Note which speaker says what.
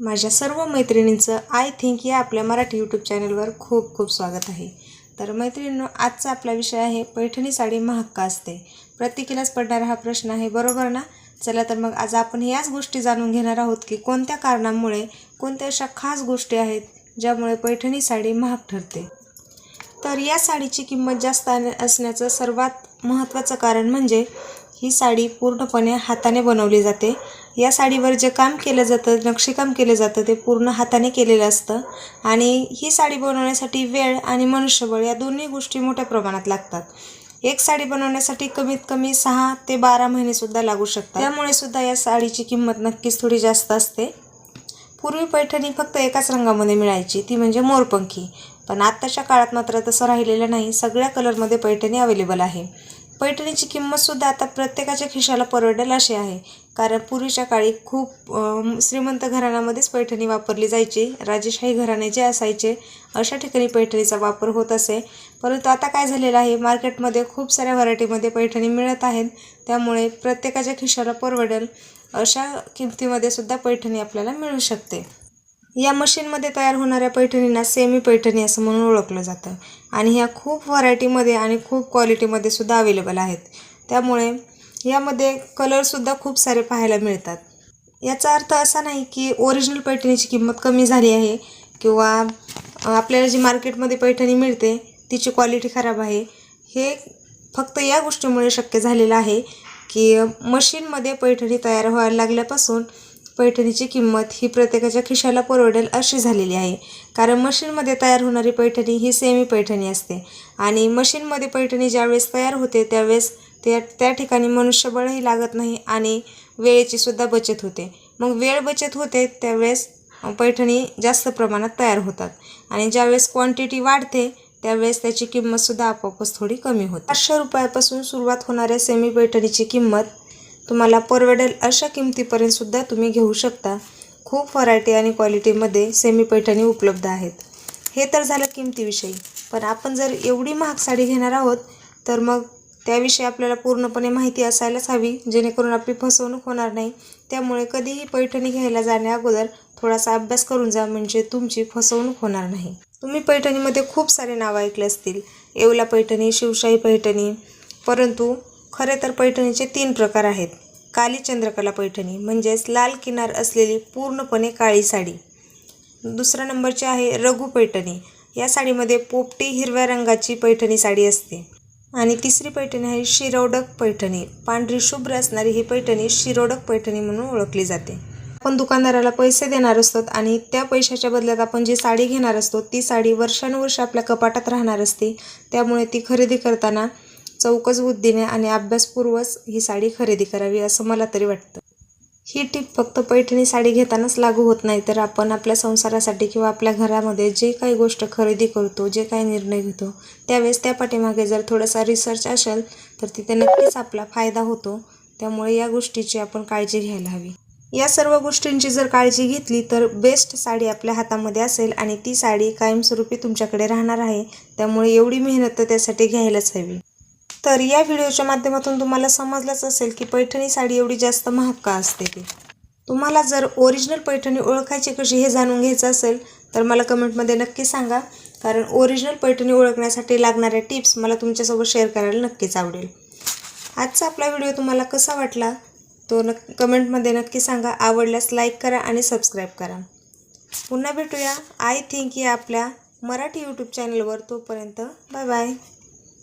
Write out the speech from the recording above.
Speaker 1: माझ्या सर्व मैत्रिणींचं I think या आपल्या मराठी यूट्यूब चॅनलवर खूप खूप स्वागत आहे. तर मैत्रिणींनो आजचा आपला विषय आहे पैठणी साडी महाग का असते? प्रत्येकीलाच पडणारा हा प्रश्न आहे बरोबर ना? चला तर मग आज आपण याच गोष्टी जाणून घेणार आहोत की कोणत्या कारणामुळे कोणत्या अशा खास गोष्टी आहेत ज्यामुळे पैठणी साडी महाग ठरते? तर या साडीची किंमत जास्त असण्याचं सर्वात महत्त्वाचं कारण म्हणजे ही साडी पूर्णपणे हाताने बनवली जाते. या साडीवर जे काम केलं जातं नक्षीकाम केलं जातं ते पूर्ण हाताने केलेलं असतं. आणि ही साडी बनवण्यासाठी वेळ आणि मनुष्यबळ या दोन्ही गोष्टी मोठ्या प्रमाणात लागतात. एक साडी बनवण्यासाठी कमीत कमी सहा ते बारा महिनेसुद्धा लागू शकतात. त्यामुळे सुद्धा या साडीची किंमत नक्कीच थोडी जास्त असते. पूर्वी पैठणी फक्त एकाच रंगामध्ये मिळायची ती म्हणजे मोरपंखी. पण आत्ताच्या काळात मात्र तसं राहिलेलं नाही. सगळ्या कलरमध्ये पैठणी अवेलेबल आहे. पैठणीची किंमतसुद्धा आता प्रत्येकाच्या खिशाला परवडेल अशी आहे. कारण पूर्वीच्या काळी खूप श्रीमंत घराण्यामध्येच पैठणी वापरली जायची. राजेशाही घराणे जे असायचे अशा ठिकाणी पैठणीचा वापर होत असे. परंतु आता काय झालेलं आहे मार्केटमध्ये खूप साऱ्या व्हरायटीमध्ये पैठणी मिळत आहेत. त्यामुळे प्रत्येकाच्या खिशाला परवडेल अशा किमतीमध्ये सुद्धा पैठणी आपल्याला मिळू शकते. या मशीनमध्ये तयार होणाऱ्या पैठणींना सेमी पैठणी असं म्हणून ओळखलं जातं. आणि ह्या खूप व्हरायटीमध्ये आणि खूप क्वालिटीमध्ये सुद्धा अवेलेबल आहेत. त्यामुळे यामध्ये कलरसुद्धा खूप सारे पाहायला मिळतात. याचा अर्थ असा नाही की ओरिजिनल पैठणीची किंमत कमी झाली आहे किंवा आपल्याला जी मार्केटमध्ये पैठणी मिळते तिची क्वालिटी खराब आहे. हे फक्त या गोष्टीमुळे शक्य झालेलं आहे की मशीनमध्ये पैठणी तयार व्हायला लागल्यापासून पैठणीची किंमत ही प्रत्येकाच्या खिशाला परवडेल अशी झालेली आहे. कारण मशीनमध्ये तयार होणारी पैठणी ही सेमी पैठणी असते. आणि मशीनमध्ये पैठणी ज्यावेळेस तयार होते त्यावेळेस त्या त्या ठिकाणी मनुष्यबळही लागत नाही आणि वेळेची सुद्धा बचत होते. मग वेळ बचत होते त्यावेळेस पैठणी जास्त प्रमाणात तयार होतात. आणि ज्यावेळेस क्वांटिटी वाढते त्यावेळेस त्याची किंमतसुद्धा आपोआपच थोडी कमी होते. पाचशे रुपयापासून सुरुवात होणाऱ्या सेमी पैठणीची किंमत तुम्हाला परवडेल अशा किमतीपर्यंतसुद्धा तुम्ही घेऊ शकता. खूप व्हरायटी आणि क्वालिटीमध्ये सेमी पैठणी उपलब्ध आहेत. हे तर झालं किमतीविषयी. पण आपण जर एवढी महाग साडी घेणार आहोत तर मग त्याविषयी आपल्याला पूर्णपणे माहिती असायलाच हवी जेणेकरून आपली फसवणूक होणार नाही. त्यामुळे कधीही पैठणी घ्यायला जाण्या अगोदर थोडासा अभ्यास करून जा म्हणजे तुमची फसवणूक होणार नाही. तुम्ही पैठणीमध्ये खूप सारे नावं ऐकले असतील. येवला पैठणी शिवशाही पैठणी परंतु खरे तर पैठणीचे तीन प्रकार आहेत. काली चंद्रकला पैठणी म्हणजेच लाल किनार असलेली पूर्णपणे काळी साडी. दुसऱ्या नंबरची आहे रघु पैठणी. या साडीमध्ये पोपटी हिरव्या रंगाची पैठणी साडी असते. आणि तिसरी पैठणी आहे शिरोडक पैठणी. पांढरी शुभ्र असणारी ही पैठणी शिरोडक पैठणी म्हणून ओळखली जाते. आपण दुकानदाराला पैसे देणार असतो आणि त्या पैशाच्या बदल्यात आपण जी साडी घेणार असतो ती साडी वर्षानुवर्ष आपल्या कपाटात राहणार असते. त्यामुळे ती खरेदी करताना चौकस बुद्धीने आणि अभ्यासपूर्वच ही साडी खरेदी करावी असं मला तरी वाटतं. ही टीप फक्त पैठणी साडी घेतानाच लागू होत नाही तर आपण आपल्या संसारासाठी किंवा आपल्या घरामध्ये जे काही गोष्ट खरेदी करतो जे काही निर्णय घेतो त्यावेळेस त्या पाठीमागे जर थोडासा रिसर्च असेल तर तिथे नक्कीच आपला फायदा होतो. त्यामुळे या गोष्टीची आपण काळजी घ्यायला हवी. या सर्व गोष्टींची जर काळजी घेतली तर बेस्ट साडी आपल्या हातामध्ये असेल आणि ती साडी कायमस्वरूपी तुमच्याकडे राहणार आहे. त्यामुळे एवढी मेहनत तर त्यासाठी घ्यायलाच हवी. तर या व्हिडिओच्या माध्यमातून तुम्हाला समजलंच असेल की पैठणी साडी एवढी जास्त महाग का असते ती. तुम्हाला जर ओरिजिनल पैठणी ओळखायची कशी हे जाणून घ्यायचं असेल तर मला कमेंटमध्ये नक्की सांगा. कारण ओरिजिनल पैठणी ओळखण्यासाठी लागणाऱ्या टिप्स मला तुमच्यासोबत शेअर करायला नक्कीच आवडेल. आजचा आपला व्हिडिओ तुम्हाला कसा वाटला तो नक् कमेंटमध्ये नक्की सांगा. आवडल्यास लाईक करा आणि सबस्क्राईब करा. पुन्हा भेटूया. आय थिंक या आपल्या मराठी यूट्यूब चॅनलवर तोपर्यंत बाय बाय